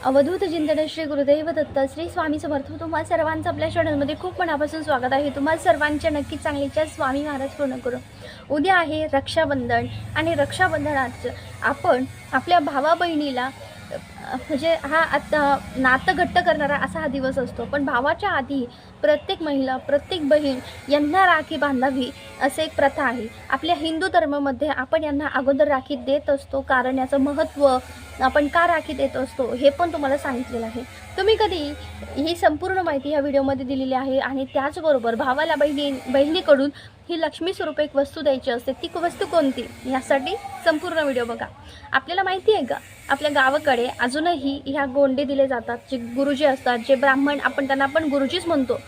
अवधूत चिंतन श्री गुरुदेव दत्त श्री स्वामी समर्थ. तुम्हा सर्वांचं आपल्या चॅनलमध्ये खूप मनापासून स्वागत आहे. तुम्हा सर्वांच्या नक्कीच चांगलीच्या स्वामी महाराज पूर्ण करू उद्या आहे रक्षाबंधन आणि रक्षाबंधनात आपण आपल्या भावा बहिणीला म्हणजे हा आता नातं घट्ट करणारा असा हा दिवस असतो. पण भावाच्या आधी प्रत्येक महिला प्रत्येक बहीण यांना राखी बांधावी असे एक प्रथा आहे. आपल्या हिंदू धर्मामध्ये आपण यांना अगोदर राखी देत असतो. कारण याचं महत्त्व आपण का राखी देत असतो हे पण तुम्हाला सांगितलेलं आहे. तुम्ही कधी ही संपूर्ण माहिती ह्या व्हिडिओमध्ये दिलेली आहे आणि त्याचबरोबर भावाला बहिणी बहिणीकडून ही लक्ष्मी स्वरूप एक वस्तू द्यायची असते ती वस्तू कोणती? यासाठी संपूर्ण व्हिडिओ बघा. आपल्याला माहिती आहे का? आपल्या गावाकडे अजूनही ह्या गोंडे दिले जातात जे गुरुजी असतात जे ब्राह्मण आपण त्यांना आपण गुरुजीच म्हणतो.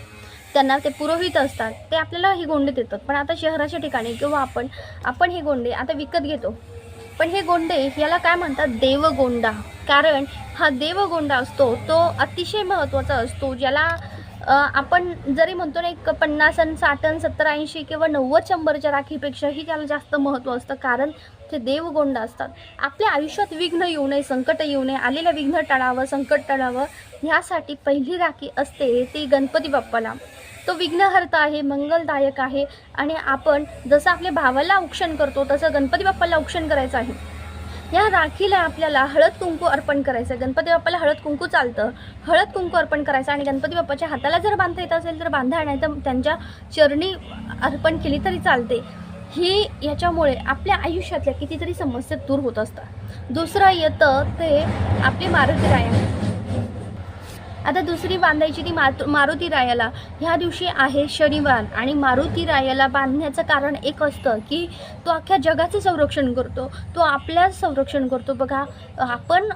त्यांना ते पुरोहित असतात ते आपल्याला ही गोंडे देतात. पण आता शहराच्या ठिकाणी किंवा आपण आपण हे गोंडे आता विकत घेतो. पण हे गोंडे याला काय म्हणतात? देवगोंडा. कारण हा देवगोंडा असतो तो अतिशय महत्त्वाचा असतो ज्याला आपण जरी म्हणतो ना एक पन्नास आणि साठ आणि सत्तर ऐंशी किंवा नव्वद शंभरच्या राखीपेक्षाही त्याला जास्त महत्त्व असतं. कारण ते देवगोंड असतात. आपल्या आयुष्यात विघ्न येऊ नये संकट येऊ नये आलेलं विघ्न टाळावं संकट टाळावं ह्यासाठी पहिली राखी असते ती गणपती बाप्पाला. तो विघ्नहर्ता आहे मंगलदायक आहे आणि आपण जसं आपल्या भावाला औक्षण करतो तसं गणपती बाप्पाला औक्षण करायचं आहे. या राखीला आपल्याला हळद कुंकू अर्पण करायचं गणपती बाप्पाला हळद कुंकू चालतं. हळद कुंकू अर्पण करायचं आणि गणपती बाप्पाच्या हाताला जर बांधता येत असेल तर बांधा नाही तर त्यांच्या चरणी अर्पण केली तरी चालते. ही याच्यामुळे आपल्या आयुष्यातल्या कितीतरी समस्या दूर होत असतात. दुसरं येतं ते आपली मारुती आहे आता दुसरी बांधायची ती मातु मारुती रायाला. ह्या दिवशी आहे शनिवार आणि मारुती रायाला बांधण्याचं कारण एक असतं की तो अख्ख्या जगाचं संरक्षण करतो. तो आपल्याच संरक्षण करतो. बघा आपण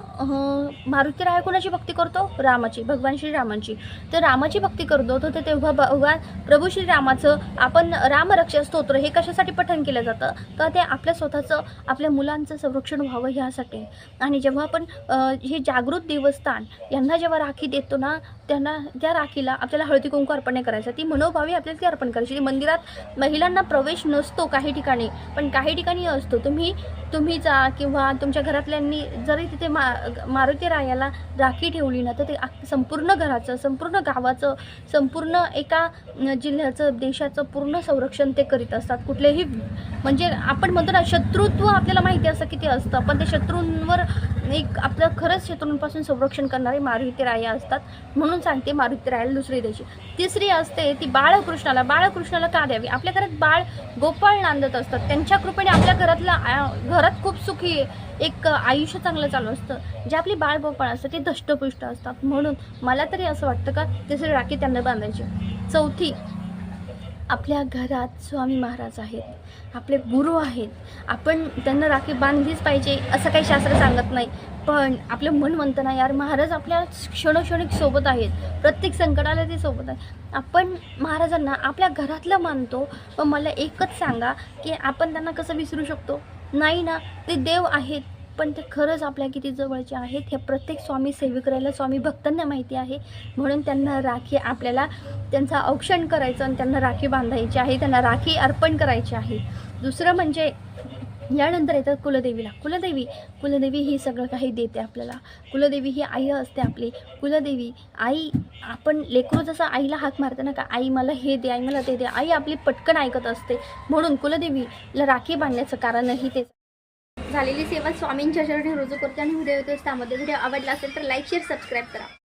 मारुती राया कोणाची भक्ती करतो? रामाची भगवान श्रीरामांची. तर रामाची भक्ती करतो तर ते तेव्हा भगवान प्रभू श्रीरामाचं आपण रामरक्षा स्तोत्र हे कशासाठी पठण केलं जातं? का ते आपल्या स्वतःचं आपल्या मुलांचं संरक्षण व्हावं ह्यासाठी. आणि जेव्हा आपण हे जागृत देवस्थान यांना जेव्हा राखी देतो ना त्यांना त्या राखीला आपल्याला हळदी कुंकू अर्पण नाही करायचं. ती मनोभावी आपल्याला ती अर्पण करायची. मंदिरात महिलांना प्रवेश नसतो काही ठिकाणी पण काही ठिकाणी असतो. तुम्ही तुम्ही जा किंवा तुमच्या घरातल्यांनी जरी तिथे मा मारुती रायाला राखी ठेवली ना तर ते संपूर्ण घराचं संपूर्ण गावाचं संपूर्ण एका जिल्ह्याचं देशाचं पूर्ण संरक्षण ते करीत असतात. कुठलेही म्हणजे आपण म्हणतो ना शत्रुत्व आपल्याला माहिती असतं किती असतं. पण ते शत्रूंवर एक आपलं खरंच शत्रूंपासून संरक्षण करणारे मारुती राया असतात. म्हणून सांगते मारुती राहायला दुसरी द्यायची तिसरी असते ती बाळकृष्णाला बाळकृष्णाला का द्यावी? आपल्या घरात बाळ गोपाळ नांदत असतात. त्यांच्या कृपेने आपल्या घरातलं आ- घरात खूप सुखी एक आयुष्य चांगलं चालू असतं. जे आपली बाळ गोपाळ असतं ते दष्टपुष्ट असतात. म्हणून मला तरी असं वाटतं का तिसरी राखी त्यांना बांधायची. चौथी आपल्या घरात स्वामी महाराज आहेत आपले गुरु आहेत. आपण त्यांना राखी बांधलीच पाहिजे असं काही शास्त्र सांगत नाही. पण आपलं मन म्हणतं ना यार महाराज आपल्या क्षणोक्षणिक सोबत आहेत. प्रत्येक संकटाला ते सोबत आहे आपण महाराजांना आपल्या घरातलं मानतो पण मला एकच सांगा की आपण त्यांना कसं विसरू शकतो? नाही ना ते देव आहेत. पण ते खरंच आपल्या किती जवळचे आहेत हे प्रत्येक स्वामी सेविकरायला स्वामी भक्तांना माहिती आहे. म्हणून त्यांना राखी आपल्याला त्यांचं औक्षण करायचं आणि त्यांना राखी बांधायची आहे त्यांना राखी अर्पण करायची आहे. दुसरं म्हणजे यानंतर येतं कुलदेवीला. कुलदेवी कुलदेवी ही सगळं काही देते आपल्याला. कुलदेवी ही आई असते आपली. कुलदेवी आई आपण लेकरू जसं आईला हाक मारते ना का आई मला हे दे आई मला ते दे आई आपली पटकन ऐकत असते. म्हणून कुलदेवीला राखी बांधण्याचं कारणही तेच झालेली सेवा स्वामींच्या चरणी रुजू करते आणि व्हिडिओ येतोच. त्यामध्ये व्हिडिओ आवडला असेल तर लाईक शेअर सबस्क्राईब करा.